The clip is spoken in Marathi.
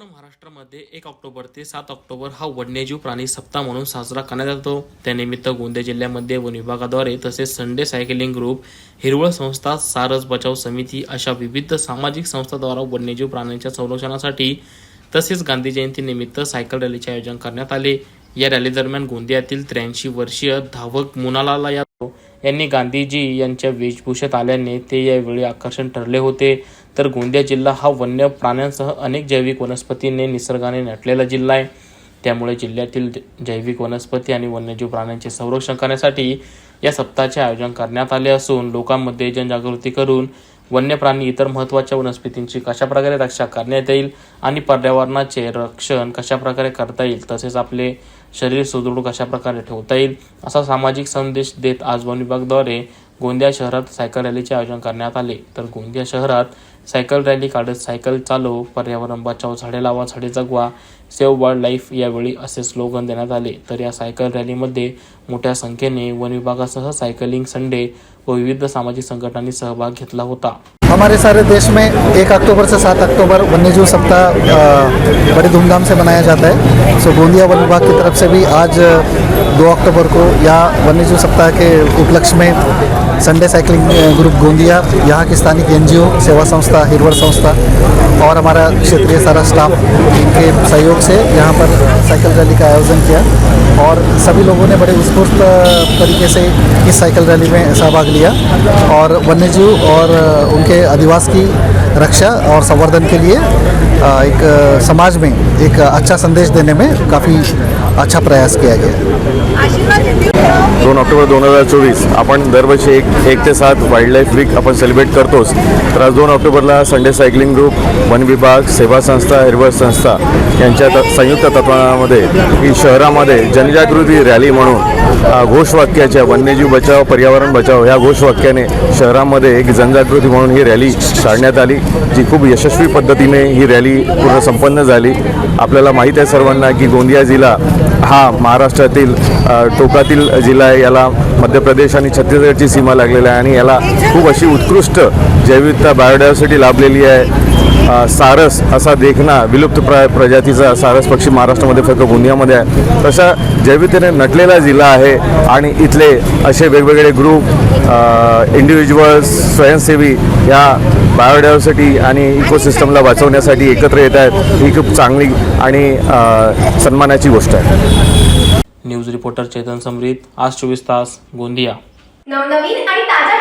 पूर्ण महाराष्ट्रामध्ये एक ऑक्टोबर ते सात ऑक्टोबर हा वन्यजीव प्राणी सप्ताह म्हणून साजरा करण्यात येतो. त्यानिमित्त गोंदिया जिल्ह्यामध्ये वन विभागाद्वारे तसेच संडे सायकलिंग ग्रुप हिरवळ संस्था सारस बचाव समिती अशा विविध सामाजिक संस्थाद्वारा वन्यजीव प्राण्यांच्या संरक्षणासाठी तसेच गांधी जयंतीनिमित्त सायकल रॅलीचे आयोजन करण्यात आले. या रॅली दरम्यान गोंदियातील त्र्याऐंशी वर्षीय धावक मुनालाला या यांनी गांधीजी यांच्या वेशभूषेत आल्याने ते यावेळी आकर्षण ठरले होते. तर गोंदिया जिल्हा हा वन्य प्राण्यांसह अनेक जैविक वनस्पतींनी निसर्गाने नटलेला जिल्हा आहे. त्यामुळे जिल्ह्यातील जैविक वनस्पती आणि वन्यजीव प्राण्यांचे संरक्षण करण्यासाठी या सप्ताहाचे आयोजन करण्यात आले असून लोकांमध्ये जनजागृती करून वन्य प्राणी इतर महत्त्वाच्या वनस्पतींची कशाप्रकारे रक्षा करण्यात येईल आणि पर्यावरणाचे रक्षण कशाप्रकारे करता येईल तसेच आपले शरीर सुदृढ कशाप्रकारे ठेवता येईल असा सामाजिक संदेश देत आज वन विभागद्वारे गोंदिया शहरात सायकल रॅलीचे आयोजन करण्यात आले. तर गोंदिया शहरात सायकल रॅली काढत सायकल चालव पर्यावरण बचाव झाडे लावा झाडे जगवा सेव्ह वाईल्ड लाईफ यावेळी असे स्लोगन देण्यात आले. तर या सायकल रॅलीमध्ये मोठ्या संख्येने वन विभागासह सायकलिंग संडे व विविध सामाजिक संघटनांनी सहभाग घेतला होता. हमारे सारे देश में एक अक्टूबर से सात अक्टूबर वन्यजीव सप्ताह बड़ी धूमधाम से मनाया जाता है। सो गोंदिया वन विभाग की तरफ से भी आज दो अक्टूबर को यहाँ वन्यजीव सप्ताह के उपलक्ष्य में संडे साइकिलिंग ग्रुप गोंदिया, यहाँ की स्थानिक एनजीओ, सेवा संस्था हिरवर संस्था और हमारा क्षेत्रीय सारा स्टाफ इनके सहयोग से यहाँ पर साइकिल रैली का आयोजन किया और सभी लोगों ने बड़े उत्स्फूर्त तरीके से इस साइकिल रैली में सहभाग लिया और वन्यजीव और उनके अधिवास की रक्षा और संवर्धन के लिए एक समाज में एक अच्छा संदेश देने में काफ़ी अच्छा प्रयास किया गया। है। दोन ऑक्टोबर दोन हजार चोवीस आपण दरवर्षी एक एक ते सात वाईल्ड लाईफ वीक आपण सेलिब्रेट करतोच. तर आज दोन ऑक्टोबरला संडे सायकलिंग ग्रुप वन विभाग सेवा संस्था हिरवळ संस्था यांच्या संयुक्त तत्वामध्ये ही शहरामध्ये जनजागृती रॅली म्हणून घोषवाक्याच्या वन्यजीव बचाव पर्यावरण बचाव ह्या घोषवाक्याने शहरामध्ये एक जनजागृती म्हणून ही रॅली काढण्यात आली जी खूप यशस्वी पद्धतीने ही रॅली पूर्ण संपन्न झाली. आपल्याला माहीत आहे सर्वांना की गोंदिया जिल्हा हा महाराष्ट्रातील टोकातील जिल्हा आहे. याला मध्य प्रदेश आणि छत्तीसगडची सीमा लागलेली आहे आणि याला खूप अशी उत्कृष्ट जैविकता बायोडायव्हर्सिटी लाभलेली आहे. सारस असा देखना विलुप्त प्र प्रजातीचा सारस पक्षी महाराष्ट्रामध्ये फक्त गोंदियामध्ये आहे. तशा जैविकतेने नटलेला जिल्हा आहे आणि इथले असे वेगवेगळे ग्रुप इंडिव्हिज्युअल्स स्वयंसेवी या बायोडायव्हर्सिटी आणि इकोसिस्टमला वाचवण्यासाठी एकत्र येत आहेत. ही खूप चांगली आणि सन्मानाची गोष्ट आहे. न्यूज रिपोर्टर चेतन समरीत आज चोवीस तास गोंदिया. नवनवीन आणि ताज्या